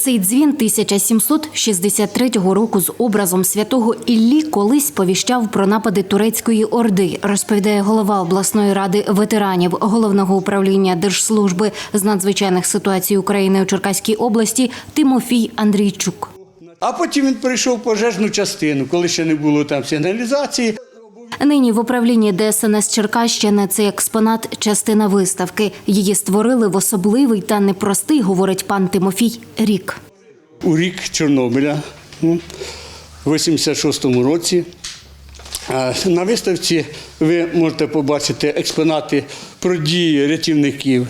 Цей дзвін 1763 року з образом святого Іллі колись повіщав про напади турецької орди, розповідає голова обласної ради ветеранів головного управління держслужби з надзвичайних ситуацій України у Черкаській області Тимофій Андрійчук. А потім він прийшов в пожежну частину, коли ще не було там сигналізації. Нині в управлінні ДСНС Черкащини цей експонат частина виставки. Її створили в особливий та непростий, говорить пан Тимофій, рік. у рік Чорнобиля ну, в 86-му році. На виставці ви можете побачити експонати про дії рятівників,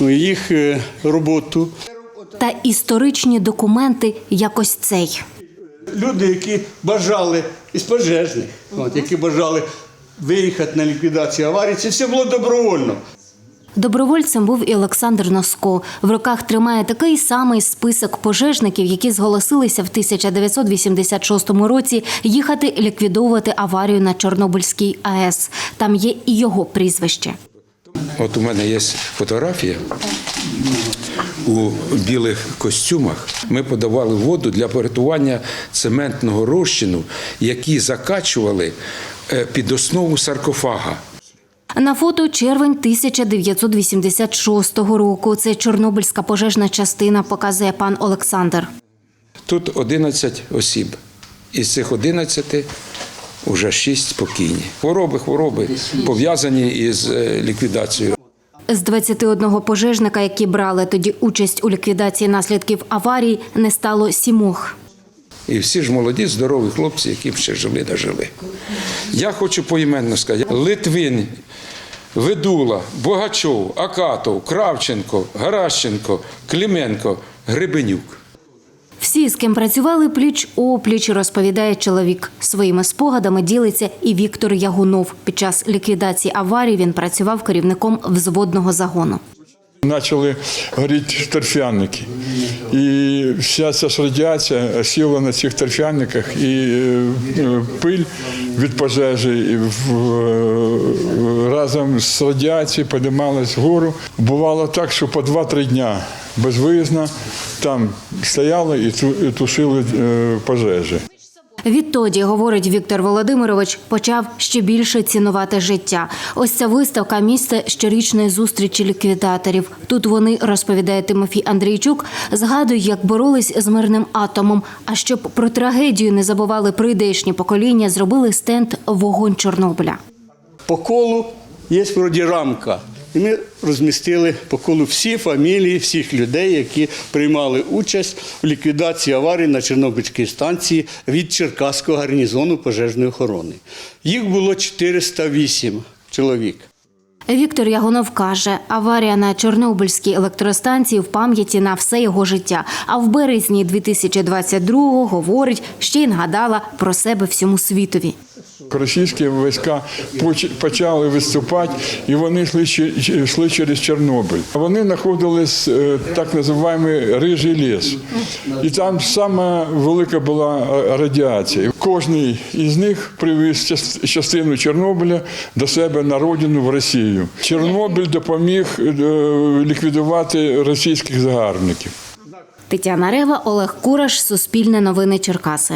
ну, їх е, роботу. Та історичні документи якось цей. Люди, які бажали із пожежних, от, які бажали виїхати на ліквідацію аварії, це все було добровольно. Добровольцем був і Олександр Носко. В руках тримає такий самий список пожежників, які зголосилися в 1986 році їхати ліквідовувати аварію на Чорнобильській АЕС. Там є і його прізвище. От у мене є фотографія у білих костюмах. Ми подавали воду для приготування цементного розчину, які закачували е, під основу саркофага. На фото червень 1986 року. Це Чорнобильська пожежна частина, показує пан Олександр. Тут 11 осіб. Із цих 11 вже 6 спокійні. Хвороби, хвороби пов'язані із е, ліквідацією. З 21 пожежника, які брали тоді участь у ліквідації наслідків аварії, не стало сімох. І всі ж молоді, здорові хлопці, які ще жили, дожили. Я хочу поіменно сказати: Литвин, Ведула, Богачов, Акатов, Кравченко, Гаращенко, Клименко, Гребенюк. Всі, з ким працювали пліч опліч, розповідає чоловік. Своїми спогадами ділиться і Віктор Ягунов. Під час ліквідації аварії він працював керівником взводного загону. Почали горіти торфяники. І вся ця ж радіація сіла на цих торфяниках, і е, пиль від пожежі і е, разом з радіацією піднімалась вгору. Бувало так, що по 2-3 дня безвиїзно там стояли і тушили е, пожежі. Відтоді, говорить Віктор Володимирович, почав ще більше цінувати життя. Ось ця виставка місце щорічної зустрічі ліквідаторів. Тут вони, розповідає Тимофій Андрійчук, згадують, як боролись з мирним атомом. А щоб про трагедію не забували прийдешні покоління, зробили стенд Вогонь Чорнобиля. По колу є вроді рамка. І ми розмістили по колу всі фамілії, всіх людей, які приймали участь в ліквідації аварії на Чорнобильській станції від Черкаського гарнізону пожежної охорони. Їх було 408 чоловік. Віктор Ягунов каже, аварія на Чорнобильській електростанції в пам'яті на все його життя. А в березні 2022-го, говорить, ще й нагадала про себе всьому світові. Російські війська поч- почали виступати, і вони йшли, йшли через Чорнобиль. Вони знаходились е, так називаємо рижий ліс. І там сама велика була е, радіація. Кожний із них привіз част- частину Чорнобиля до себе на родину в Росію. Чорнобиль допоміг е, ліквідувати російських загарбників. Тетяна Рева, Олег Кураш, Суспільне новини Черкаси.